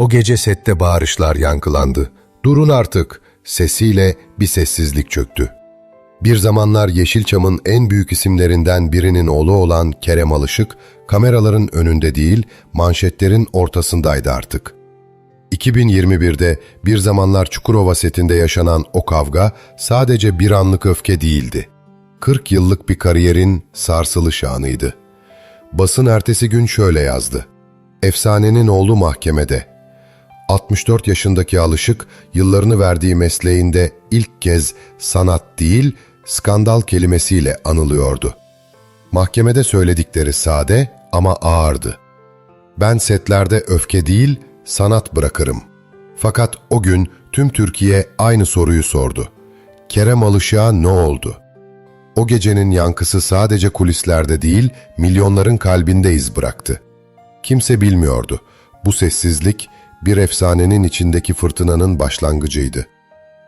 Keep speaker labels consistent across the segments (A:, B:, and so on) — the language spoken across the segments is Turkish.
A: O gece sette bağırışlar yankılandı. Durun artık sesiyle bir sessizlik çöktü. Bir zamanlar Yeşilçam'ın en büyük isimlerinden birinin oğlu olan Kerem Alışık, kameraların önünde değil, manşetlerin ortasındaydı artık. 2021'de bir zamanlar Çukurova setinde yaşanan o kavga sadece bir anlık öfke değildi. 40 yıllık bir kariyerin sarsılış anıydı. Basın ertesi gün şöyle yazdı. Efsanenin oğlu mahkemede. 64 yaşındaki Alışık, yıllarını verdiği mesleğinde ilk kez sanat değil, skandal kelimesiyle anılıyordu. Mahkemede söyledikleri sade ama ağırdı. Ben setlerde öfke değil, sanat bırakırım. Fakat o gün tüm Türkiye aynı soruyu sordu. Kerem Alışık'a ne oldu? O gecenin yankısı sadece kulislerde değil, milyonların kalbinde iz bıraktı. Kimse bilmiyordu. Bu sessizlik bir efsanenin içindeki fırtınanın başlangıcıydı.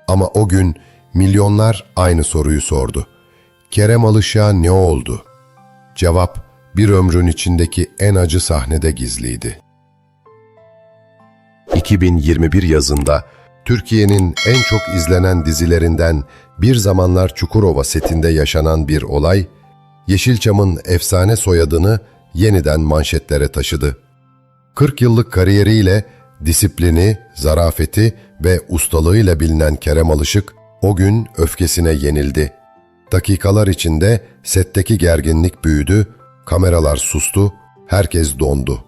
A: Ama o gün milyonlar aynı soruyu sordu. Kerem Alışık'a ne oldu? Cevap bir ömrün içindeki en acı sahnede gizliydi. 2021 yazında Türkiye'nin en çok izlenen dizilerinden Bir Zamanlar Çukurova setinde yaşanan bir olay, Yeşilçam'ın efsane soyadını yeniden manşetlere taşıdı. 40 yıllık kariyeriyle disiplini, zarafeti ve ustalığıyla bilinen Kerem Alışık o gün öfkesine yenildi. Dakikalar içinde setteki gerginlik büyüdü, kameralar sustu, herkes dondu.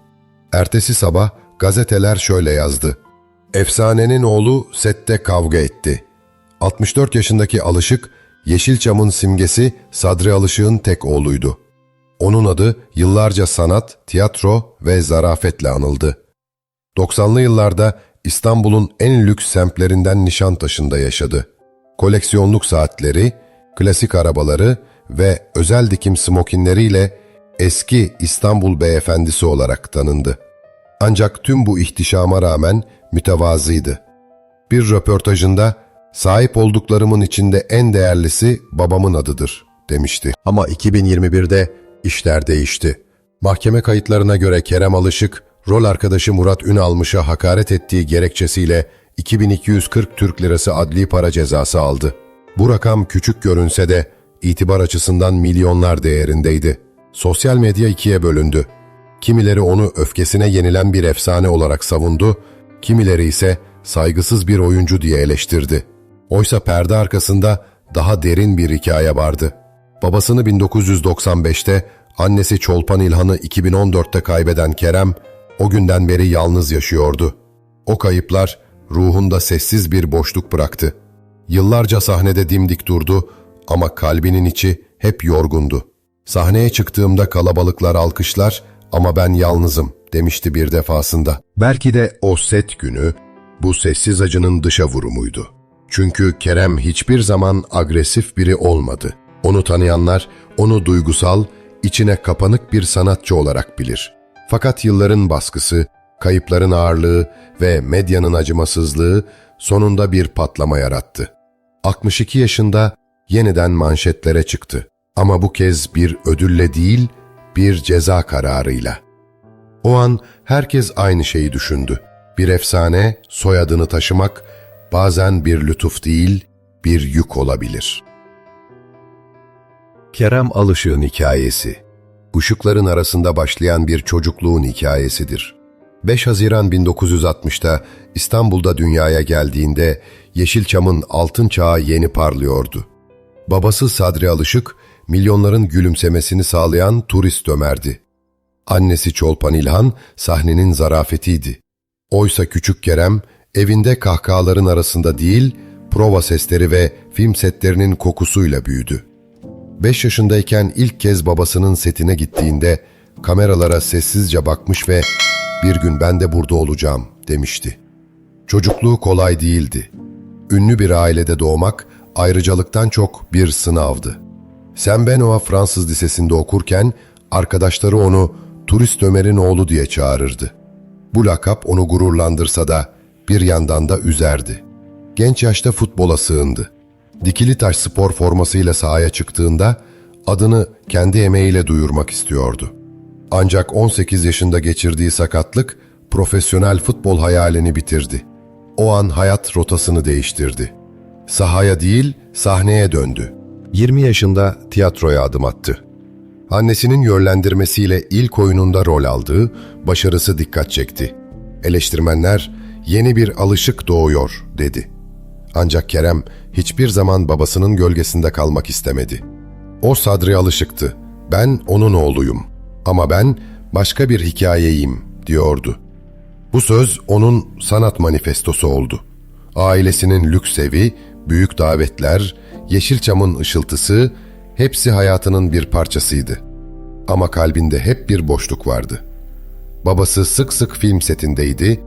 A: Ertesi sabah gazeteler şöyle yazdı. Efsanenin oğlu sette kavga etti. 64 yaşındaki Alışık, Yeşilçam'ın simgesi Sadri Alışık'ın tek oğluydu. Onun adı yıllarca sanat, tiyatro ve zarafetle anıldı. 90'lı yıllarda İstanbul'un en lüks semtlerinden Nişantaşı'nda yaşadı. Koleksiyonluk saatleri, klasik arabaları ve özel dikim smokinleriyle eski İstanbul beyefendisi olarak tanındı. Ancak tüm bu ihtişama rağmen mütevazıydı. Bir röportajında sahip olduklarımın içinde en değerlisi babamın adıdır demişti. Ama 2021'de işler değişti. Mahkeme kayıtlarına göre Kerem Alışık, rol arkadaşı Murat Ünalmış'a hakaret ettiği gerekçesiyle 2240 Türk Lirası adli para cezası aldı. Bu rakam küçük görünse de itibar açısından milyonlar değerindeydi. Sosyal medya ikiye bölündü. Kimileri onu öfkesine yenilen bir efsane olarak savundu, kimileri ise saygısız bir oyuncu diye eleştirdi. Oysa perde arkasında daha derin bir hikaye vardı. Babasını 1995'te, annesi Çolpan İlhan'ı 2014'te kaybeden Kerem, o günden beri yalnız yaşıyordu. O kayıplar ruhunda sessiz bir boşluk bıraktı. Yıllarca sahnede dimdik durdu ama kalbinin içi hep yorgundu. Sahneye çıktığımda kalabalıklar alkışlar ama ben yalnızım demişti bir defasında. Belki de o set günü bu sessiz acının dışa vurumuydu. Çünkü Kerem hiçbir zaman agresif biri olmadı. Onu tanıyanlar onu duygusal, içine kapanık bir sanatçı olarak bilir. Fakat yılların baskısı, kayıpların ağırlığı ve medyanın acımasızlığı sonunda bir patlama yarattı. 62 yaşında yeniden manşetlere çıktı. Ama bu kez bir ödülle değil, bir ceza kararıyla. O an herkes aynı şeyi düşündü. Bir efsane, soyadını taşımak bazen bir lütuf değil, bir yük olabilir. Kerem Alışık'ın hikayesi Uşukların arasında başlayan bir çocukluğun hikayesidir. 5 Haziran 1960'ta İstanbul'da dünyaya geldiğinde Yeşilçam'ın altın çağı yeni parlıyordu. Babası Sadri Alışık, milyonların gülümsemesini sağlayan turist Ömer'di. Annesi Çolpan İlhan sahnenin zarafetiydi. Oysa küçük Kerem evinde kahkahaların arasında değil, prova sesleri ve film setlerinin kokusuyla büyüdü. Beş yaşındayken ilk kez babasının setine gittiğinde kameralara sessizce bakmış ve ''Bir gün ben de burada olacağım'' demişti. Çocukluğu kolay değildi. Ünlü bir ailede doğmak ayrıcalıktan çok bir sınavdı. Sen Benoît Fransız Lisesi'nde okurken arkadaşları onu turist Ömer'in oğlu diye çağırırdı. Bu lakap onu gururlandırsa da bir yandan da üzerdi. Genç yaşta futbola sığındı. Dikili taş spor formasıyla sahaya çıktığında adını kendi emeğiyle duyurmak istiyordu. Ancak 18 yaşında geçirdiği sakatlık profesyonel futbol hayalini bitirdi. O an hayat rotasını değiştirdi. Sahaya değil, sahneye döndü. 20 yaşında tiyatroya adım attı. Annesinin yönlendirmesiyle ilk oyununda rol aldığı, başarısı dikkat çekti. Eleştirmenler, yeni bir alışık doğuyor, dedi. Ancak Kerem hiçbir zaman babasının gölgesinde kalmak istemedi. O Sadri Alışık'tı. Ben onun oğluyum. Ama ben başka bir hikayeyim, diyordu. Bu söz onun sanat manifestosu oldu. Ailesinin lüks evi, büyük davetler, Yeşilçam'ın ışıltısı hepsi hayatının bir parçasıydı. Ama kalbinde hep bir boşluk vardı. Babası sık sık film setindeydi,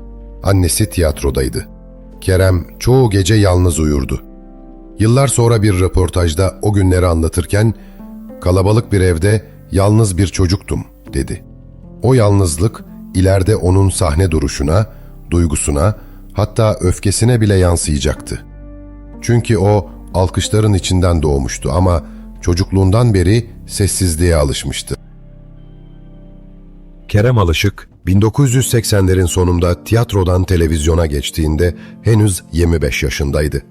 A: annesi tiyatrodaydı. Kerem çoğu gece yalnız uyurdu. Yıllar sonra bir röportajda o günleri anlatırken kalabalık bir evde yalnız bir çocuktum dedi. O yalnızlık ileride onun sahne duruşuna, duygusuna, hatta öfkesine bile yansıyacaktı. Çünkü o alkışların içinden doğmuştu ama çocukluğundan beri sessizliğe alışmıştı. Kerem Alışık, 1980'lerin sonunda tiyatrodan televizyona geçtiğinde henüz 25 yaşındaydı.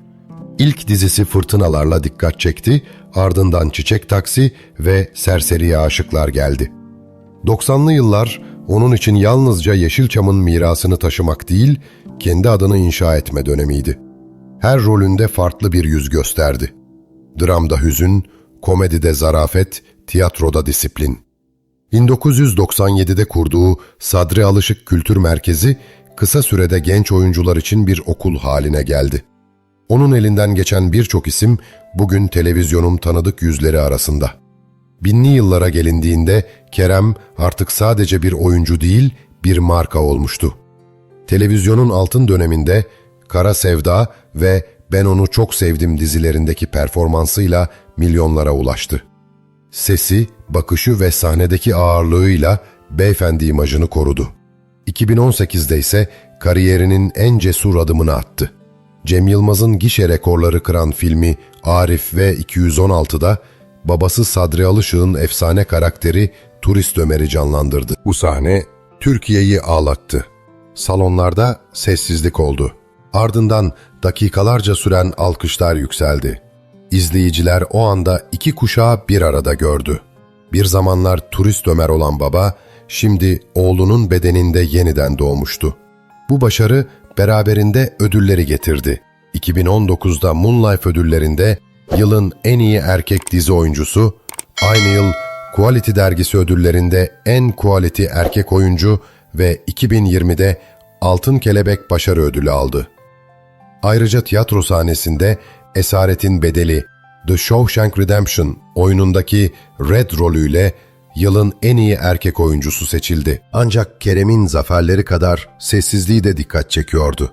A: İlk dizisi Fırtınalarla dikkat çekti, ardından Çiçek Taksi ve Serseriye Aşıklar geldi. 90'lı yıllar onun için yalnızca Yeşilçam'ın mirasını taşımak değil, kendi adını inşa etme dönemiydi. Her rolünde farklı bir yüz gösterdi. Dramda hüzün, komedide zarafet, tiyatroda disiplin. 1997'de kurduğu Sadri Alışık Kültür Merkezi kısa sürede genç oyuncular için bir okul haline geldi. Onun elinden geçen birçok isim bugün televizyonun tanıdık yüzleri arasında. Binli yıllara gelindiğinde Kerem artık sadece bir oyuncu değil, bir marka olmuştu. Televizyonun altın döneminde Kara Sevda ve Ben Onu Çok Sevdim dizilerindeki performansıyla milyonlara ulaştı. Sesi, bakışı ve sahnedeki ağırlığıyla beyefendi imajını korudu. 2018'de ise kariyerinin en cesur adımını attı. Cem Yılmaz'ın gişe rekorları kıran filmi Arif ve 216'da babası Sadri Alışık'ın efsane karakteri Turist Ömer'i canlandırdı. Bu sahne Türkiye'yi ağlattı. Salonlarda sessizlik oldu. Ardından dakikalarca süren alkışlar yükseldi. İzleyiciler o anda iki kuşağı bir arada gördü. Bir zamanlar turist Ömer olan baba, şimdi oğlunun bedeninde yeniden doğmuştu. Bu başarı beraberinde ödülleri getirdi. 2019'da Moonlife ödüllerinde yılın en iyi erkek dizi oyuncusu, aynı yıl Quality dergisi ödüllerinde en quality erkek oyuncu ve 2020'de Altın Kelebek Başarı Ödülü aldı. Ayrıca tiyatro sahnesinde Esaretin Bedeli, The Shawshank Redemption oyunundaki Red rolüyle yılın en iyi erkek oyuncusu seçildi. Ancak Kerem'in zaferleri kadar sessizliği de dikkat çekiyordu.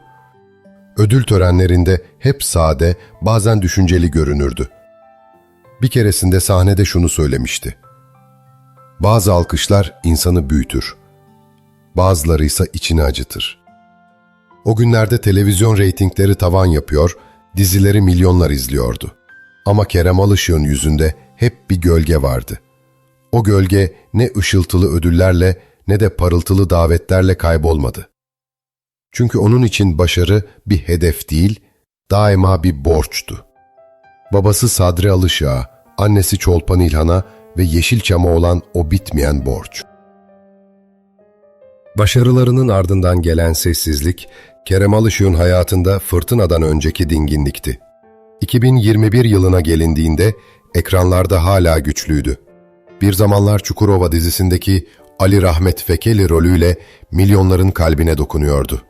A: Ödül törenlerinde hep sade, bazen düşünceli görünürdü. Bir keresinde sahnede şunu söylemişti. Bazı alkışlar insanı büyütür. Bazıları ise içini acıtır. O günlerde televizyon reytingleri tavan yapıyor, dizileri milyonlar izliyordu. Ama Kerem Alışık'ın yüzünde hep bir gölge vardı. O gölge ne ışıltılı ödüllerle ne de parıltılı davetlerle kaybolmadı. Çünkü onun için başarı bir hedef değil, daima bir borçtu. Babası Sadri Alışık'a, annesi Çolpan İlhan'a ve Yeşilçam'a olan o bitmeyen borç. Başarılarının ardından gelen sessizlik, Kerem Alışık'ın hayatında fırtınadan önceki dinginlikti. 2021 yılına gelindiğinde ekranlarda hala güçlüydü. Bir zamanlar Çukurova dizisindeki Ali Rahmet Fekeli rolüyle milyonların kalbine dokunuyordu.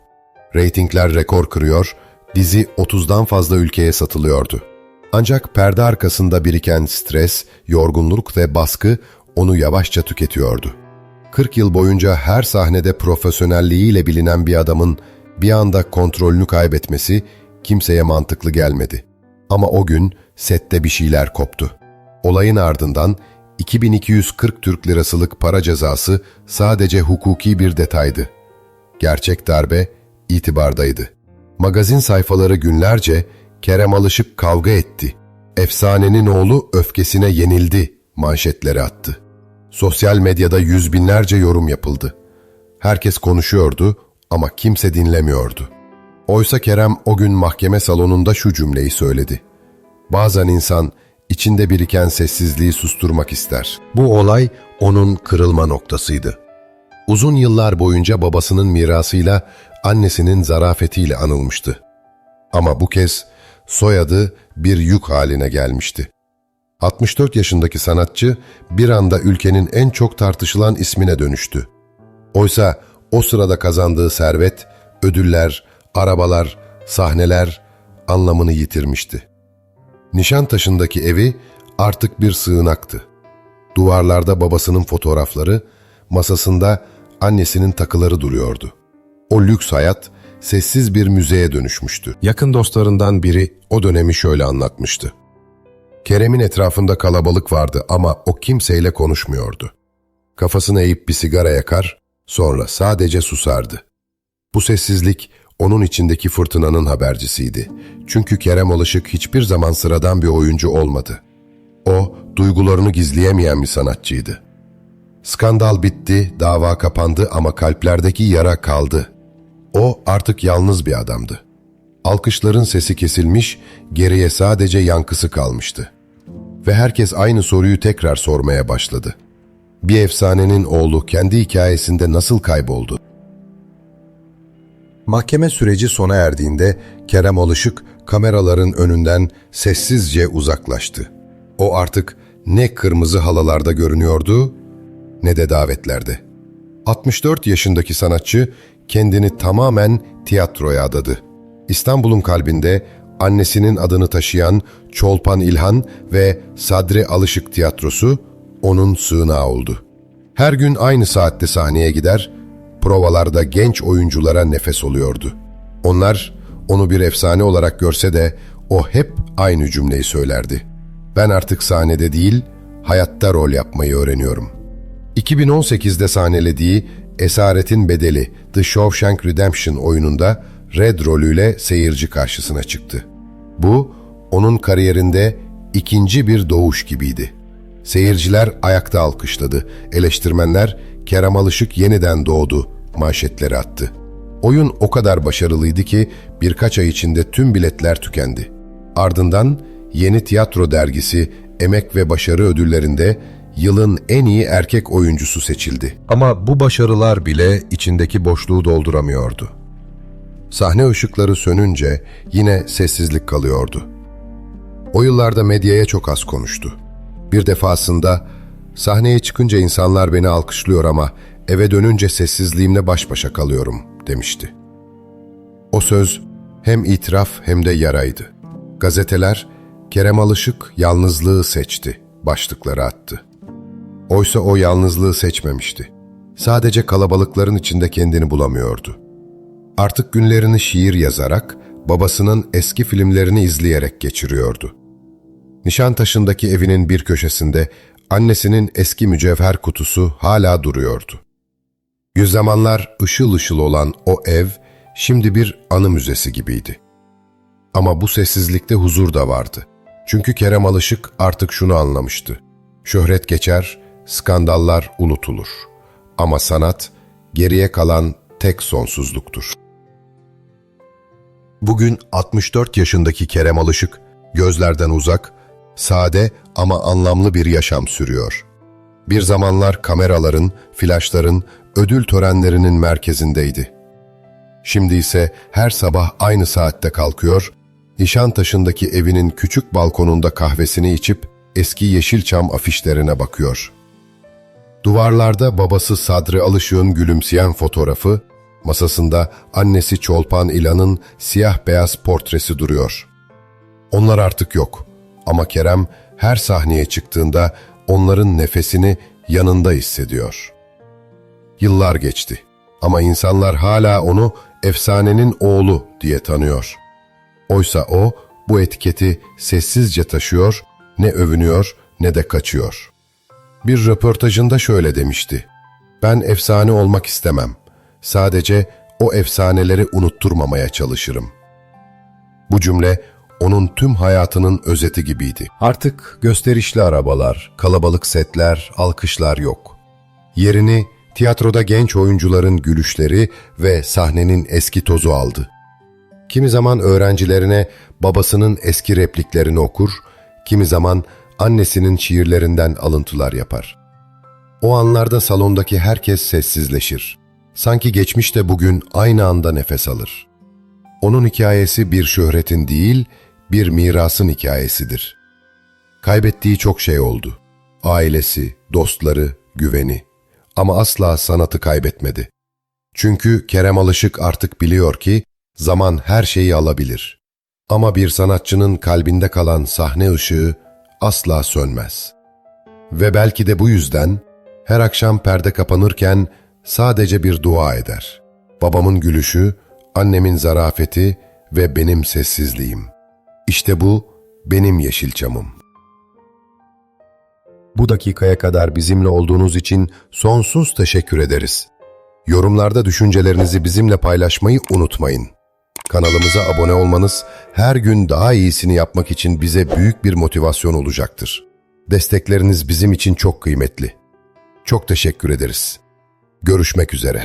A: Reytingler rekor kırıyor, dizi 30'dan fazla ülkeye satılıyordu. Ancak perde arkasında biriken stres, yorgunluk ve baskı onu yavaşça tüketiyordu. 40 yıl boyunca her sahnede profesyonelliğiyle bilinen bir adamın bir anda kontrolünü kaybetmesi kimseye mantıklı gelmedi. Ama o gün sette bir şeyler koptu. Olayın ardından 2240 Türk lirasılık para cezası sadece hukuki bir detaydı. Gerçek darbe itibardaydı. Magazin sayfaları günlerce Kerem Alışık kavga etti. Efsanenin oğlu öfkesine yenildi manşetleri attı. Sosyal medyada yüz binlerce yorum yapıldı. Herkes konuşuyordu Ama kimse dinlemiyordu. Oysa Kerem o gün mahkeme salonunda şu cümleyi söyledi. Bazen insan içinde biriken sessizliği susturmak ister. Bu olay onun kırılma noktasıydı. Uzun yıllar boyunca babasının mirasıyla annesinin zarafetiyle anılmıştı. Ama bu kez soyadı bir yük haline gelmişti. 64 yaşındaki sanatçı bir anda ülkenin en çok tartışılan ismine dönüştü. Oysa o sırada kazandığı servet, ödüller, arabalar, sahneler anlamını yitirmişti. Nişantaşı'ndaki evi artık bir sığınaktı. Duvarlarda babasının fotoğrafları, masasında annesinin takıları duruyordu. O lüks hayat sessiz bir müzeye dönüşmüştü. Yakın dostlarından biri o dönemi şöyle anlatmıştı. Kerem'in etrafında kalabalık vardı ama o kimseyle konuşmuyordu. Kafasını eğip bir sigara yakar, sonra sadece susardı. Bu sessizlik onun içindeki fırtınanın habercisiydi. Çünkü Kerem Alışık hiçbir zaman sıradan bir oyuncu olmadı. O, duygularını gizleyemeyen bir sanatçıydı. Skandal bitti, dava kapandı ama kalplerdeki yara kaldı. O artık yalnız bir adamdı. Alkışların sesi kesilmiş, geriye sadece yankısı kalmıştı. Ve herkes aynı soruyu tekrar sormaya başladı. Bir efsanenin oğlu kendi hikayesinde nasıl kayboldu? Mahkeme süreci sona erdiğinde Kerem Alışık kameraların önünden sessizce uzaklaştı. O artık ne kırmızı halalarda görünüyordu ne de davetlerde. 64 yaşındaki sanatçı kendini tamamen tiyatroya adadı. İstanbul'un kalbinde annesinin adını taşıyan Çolpan İlhan ve Sadri Alışık Tiyatrosu onun sığınağı oldu. Her gün aynı saatte sahneye gider, provalarda genç oyunculara nefes oluyordu. Onlar onu bir efsane olarak görse de o hep aynı cümleyi söylerdi. Ben artık sahnede değil, hayatta rol yapmayı öğreniyorum. 2018'de sahnelediği Esaretin Bedeli The Shawshank Redemption oyununda Red rolüyle seyirci karşısına çıktı. Bu, onun kariyerinde ikinci bir doğuş gibiydi. Seyirciler ayakta alkışladı, eleştirmenler Kerem Alışık yeniden doğdu manşetleri attı. Oyun o kadar başarılıydı ki birkaç ay içinde tüm biletler tükendi. Ardından Yeni Tiyatro Dergisi Emek ve Başarı ödüllerinde yılın en iyi erkek oyuncusu seçildi. Ama bu başarılar bile içindeki boşluğu dolduramıyordu. Sahne ışıkları sönünce yine sessizlik kalıyordu. O yıllarda medyaya çok az konuştu. Bir defasında sahneye çıkınca insanlar beni alkışlıyor ama eve dönünce sessizliğimle baş başa kalıyorum demişti. O söz hem itiraf hem de yaraydı. Gazeteler Kerem Alışık yalnızlığı seçti, başlıkları attı. Oysa o yalnızlığı seçmemişti. Sadece kalabalıkların içinde kendini bulamıyordu. Artık günlerini şiir yazarak, babasının eski filmlerini izleyerek geçiriyordu. Nişantaşı'ndaki evinin bir köşesinde annesinin eski mücevher kutusu hala duruyordu. Yüz zamanlar ışıl ışıl olan o ev şimdi bir anı müzesi gibiydi. Ama bu sessizlikte huzur da vardı. Çünkü Kerem Alışık artık şunu anlamıştı. Şöhret geçer, skandallar unutulur. Ama sanat geriye kalan tek sonsuzluktur. Bugün 64 yaşındaki Kerem Alışık gözlerden uzak, sade ama anlamlı bir yaşam sürüyor. Bir zamanlar kameraların, flaşların, ödül törenlerinin merkezindeydi. Şimdi ise her sabah aynı saatte kalkıyor, Nişantaşı'ndaki evinin küçük balkonunda kahvesini içip eski Yeşilçam afişlerine bakıyor. Duvarlarda babası Sadri Alışık'ın gülümseyen fotoğrafı, masasında annesi Çolpan İlan'ın siyah beyaz portresi duruyor. Onlar artık yok ama Kerem her sahneye çıktığında onların nefesini yanında hissediyor. Yıllar geçti ama insanlar hala onu efsanenin oğlu diye tanıyor. Oysa o bu etiketi sessizce taşıyor, ne övünüyor ne de kaçıyor. Bir röportajında şöyle demişti. Ben efsane olmak istemem. Sadece o efsaneleri unutturmamaya çalışırım. Bu cümle onun tüm hayatının özeti gibiydi. Artık gösterişli arabalar, kalabalık setler, alkışlar yok. Yerini Tiyatroda genç oyuncuların gülüşleri ve sahnenin eski tozu aldı. Kimi zaman öğrencilerine babasının eski repliklerini okur, kimi zaman annesinin şiirlerinden alıntılar yapar. O anlarda salondaki herkes sessizleşir. Sanki geçmiş de bugün aynı anda nefes alır. Onun hikayesi bir şöhretin değil, bir mirasın hikayesidir. Kaybettiği çok şey oldu. Ailesi, dostları, güveni. Ama asla sanatı kaybetmedi. Çünkü Kerem Alışık artık biliyor ki zaman her şeyi alabilir. Ama bir sanatçının kalbinde kalan sahne ışığı asla sönmez. Ve belki de bu yüzden her akşam perde kapanırken sadece bir dua eder. Babamın gülüşü, annemin zarafeti ve benim sessizliğim. İşte bu benim Yeşilçam'ım. Bu dakikaya kadar bizimle olduğunuz için sonsuz teşekkür ederiz. Yorumlarda düşüncelerinizi bizimle paylaşmayı unutmayın. Kanalımıza abone olmanız her gün daha iyisini yapmak için bize büyük bir motivasyon olacaktır. Destekleriniz bizim için çok kıymetli. Çok teşekkür ederiz. Görüşmek üzere.